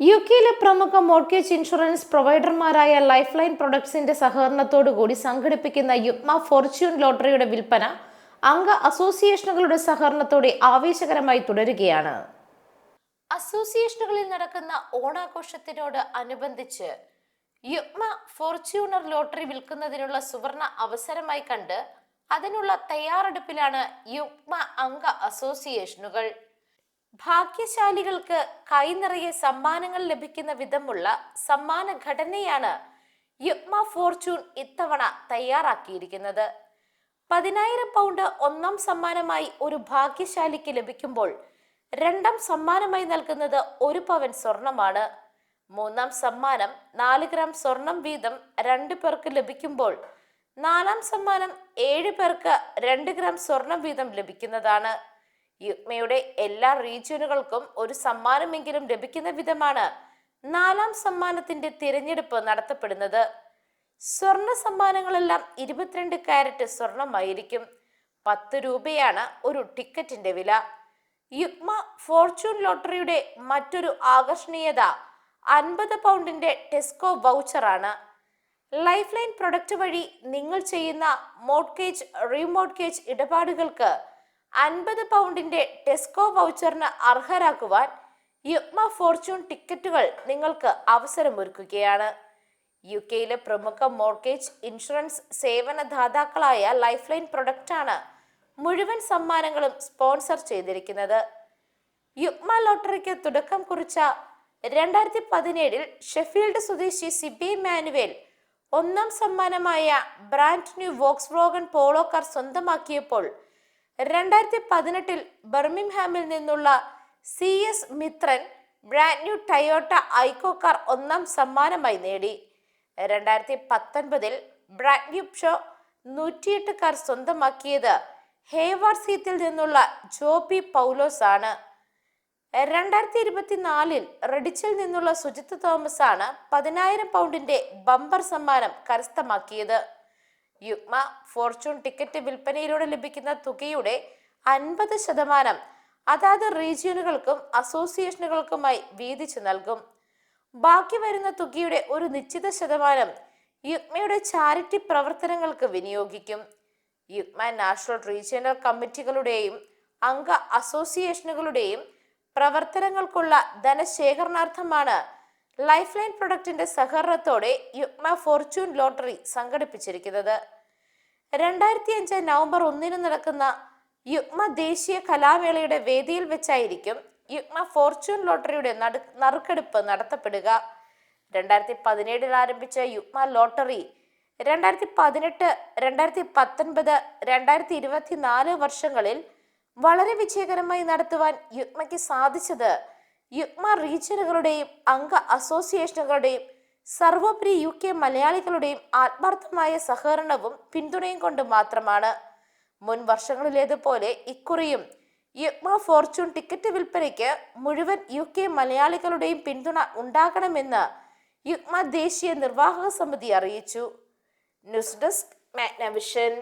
U കെയിലെ പ്രമുഖ mortgage insurance പ്രൊവൈഡർമാരായ ലൈഫ് ലൈൻ പ്രൊഡക്ട്സിന്റെ സഹകരണത്തോടുകൂടി സംഘടിപ്പിക്കുന്ന യുഗ്മ ഫോർച്യൂൺ ലോട്ടറിയുടെ വിൽപ്പന അംഗ അസോസിയേഷനുകളുടെ സഹകരണത്തോടെ ആവേശകരമായി തുടരുകയാണ്. അസോസിയേഷനുകളിൽ നടക്കുന്ന ഓണാഘോഷത്തിനോട് അനുബന്ധിച്ച് യുഗ്മ ഫോർച്യൂണർ ലോട്ടറി വിൽക്കുന്നതിനുള്ള സുവർണ അവസരമായി കണ്ട് അതിനുള്ള തയ്യാറെടുപ്പിലാണ് യുഗ്മ അംഗ അസോസിയേഷനുകൾ ഭാഗ്യശാലികൾക്ക് കൈനിറയെ സമ്മാനങ്ങൾ ലഭിക്കുന്ന വിധമുള്ള സമ്മാന ഘടനയാണ് യുഗ്മ ഫോർച്യൂൺ ഇത്തവണ തയ്യാറാക്കിയിരിക്കുന്നത്. പതിനായിരം പൗണ്ട് ഒന്നാം സമ്മാനമായി ഒരു ഭാഗ്യശാലിക്ക് ലഭിക്കുമ്പോൾ രണ്ടാം സമ്മാനമായി നൽകുന്നത് ഒരു പവൻ സ്വർണമാണ്. മൂന്നാം സമ്മാനം നാല് ഗ്രാം സ്വർണം വീതം രണ്ട് പേർക്ക് ലഭിക്കുമ്പോൾ നാലാം സമ്മാനം ഏഴ് പേർക്ക് രണ്ട് ഗ്രാം സ്വർണം വീതം ലഭിക്കുന്നതാണ്. യുഗ്മയുടെ എല്ലാ റീജിയനുകൾക്കും ഒരു സമ്മാനമെങ്കിലും ലഭിക്കുന്ന വിധമാണ് നാലാം സമ്മാനത്തിന്റെ തിരഞ്ഞെടുപ്പ് നടത്തപ്പെടുന്നത്. സ്വർണ സമ്മാനങ്ങളെല്ലാം ഇരുപത്തിരണ്ട് കാരറ്റ് സ്വർണമായിരിക്കും. പത്ത് രൂപയാണ് ഒരു ടിക്കറ്റിന്റെ വില. യുഗ്മ ഫോർച്യൂൺ ലോട്ടറിയുടെ മറ്റൊരു ആകർഷണീയത അൻപത് പൗണ്ടിന്റെ ടെസ്കോ വൗച്ചറാണ്. ലൈഫ് ലൈൻ പ്രൊഡക്റ്റ് വഴി നിങ്ങൾ ചെയ്യുന്ന മോഡ്ഗേജ് റീമോഡ്ഗേജ് ഇടപാടുകൾക്ക് അൻപത് പൗണ്ടിന്റെ ടെസ്കോ വൗച്ചറിന് അർഹരാക്കുവാൻ യുഗ്മ ഫോർച്യൂൺ ടിക്കറ്റുകൾ നിങ്ങൾക്ക് അവസരമൊരുക്കുകയാണ്. യു കെയിലെ പ്രമുഖ മോർഗേജ് ഇൻഷുറൻസ് സേവന ദാതാക്കളായ ലൈഫ് ലൈൻ പ്രൊഡക്റ്റാണ് മുഴുവൻ സമ്മാനങ്ങളും സ്പോൺസർ ചെയ്തിരിക്കുന്നത്. യുഗ്മ ലോട്ടറിക്ക് തുടക്കം കുറിച്ച രണ്ടായിരത്തി പതിനേഴിൽ ഷെഫീൽഡ് സ്വദേശി സിബി മാനുവേൽ ഒന്നാം സമ്മാനമായ ബ്രാൻഡ് ന്യൂ വോക്സ് വ്ലോഗൻ പോളോ കാർ സ്വന്തമാക്കിയപ്പോൾ രണ്ടായിരത്തി പതിനെട്ടിൽ ബർമിംഹാമിൽ നിന്നുള്ള C S Mithran brand new Toyota Aygo car ഒന്നാം സമ്മാനമായി നേടി. രണ്ടായിരത്തി പത്തൊൻപതിൽ ബ്രാൻഡ് ന്യൂ ഷോ നൂറ്റിയെട്ട് കാർ സ്വന്തമാക്കിയത് ഹേവാർ സീറ്റിൽ നിന്നുള്ള ജോബി പൗലോസ് ആണ്. രണ്ടായിരത്തി ഇരുപത്തിനാലിൽ റെഡിച്ചിൽ നിന്നുള്ള സുജിത്ത് തോമസ് ആണ് പതിനായിരം പൗണ്ടിന്റെ ബമ്പർ സമ്മാനം കരസ്ഥമാക്കിയത്. യുഗ്മ ഫോർച്യൂൺ ടിക്കറ്റ് വിൽപ്പനയിലൂടെ ലഭിക്കുന്ന തുകയുടെ അൻപത് ശതമാനം അതാത് റീജിയനുകൾക്കും അസോസിയേഷനുകൾക്കുമായി വീതിച്ചു നൽകും. ബാക്കി വരുന്ന തുകയുടെ ഒരു നിശ്ചിത ശതമാനം യുഗ്മയുടെ ചാരിറ്റി പ്രവർത്തനങ്ങൾക്ക് വിനിയോഗിക്കും. യുഗ്മ നാഷണൽ റീജിയണൽ കമ്മിറ്റികളുടെയും അംഗ അസോസിയേഷനുകളുടെയും പ്രവർത്തനങ്ങൾക്കുള്ള ധനശേഖരണാർത്ഥമാണ് ലൈഫ് ലൈൻ പ്രൊഡക്റ്റിന്റെ സഹകരണത്തോടെ യുഗ്മ ഫോർച്യൂൺ ലോട്ടറി സംഘടിപ്പിച്ചിരിക്കുന്നത്. രണ്ടായിരത്തി അഞ്ച് നവംബർ ഒന്നിന് നടക്കുന്ന യുഗ്മ ദേശീയ കലാമേളയുടെ വേദിയിൽ വെച്ചായിരിക്കും യുഗ്മ ഫോർച്യൂൺ ലോട്ടറിയുടെ നടു നറുക്കെടുപ്പ് നടത്തപ്പെടുക. രണ്ടായിരത്തി പതിനേഴിൽ ആരംഭിച്ച യുഗ്മ ലോട്ടറി രണ്ടായിരത്തി പതിനെട്ട് രണ്ടായിരത്തി പത്തൊൻപത് രണ്ടായിരത്തി ഇരുപത്തിനാല് വർഷങ്ങളിൽ വളരെ വിജയകരമായി നടത്തുവാൻ യുഗ്മയ്ക്ക് സാധിച്ചത് യുഗ്മ റീജിയനുകളുടെയും അംഗ അസോസിയേഷനുകളുടെയും സർവോപരി യു കെ മലയാളികളുടെയും ആത്മാർത്ഥമായ സഹകരണവും പിന്തുണയും കൊണ്ട് മാത്രമാണ്. മുൻ വർഷങ്ങളിലേതുപോലെ ഇക്കുറിയും യുഗ്മ ഫോർച്യൂൺ ടിക്കറ്റ് വിൽപ്പനയ്ക്ക് മുഴുവൻ യു കെ മലയാളികളുടെയും പിന്തുണ ഉണ്ടാകണമെന്ന് യുഗ്മ ദേശീയ നിർവാഹക സമിതി അറിയിച്ചു. News desk Magnavision.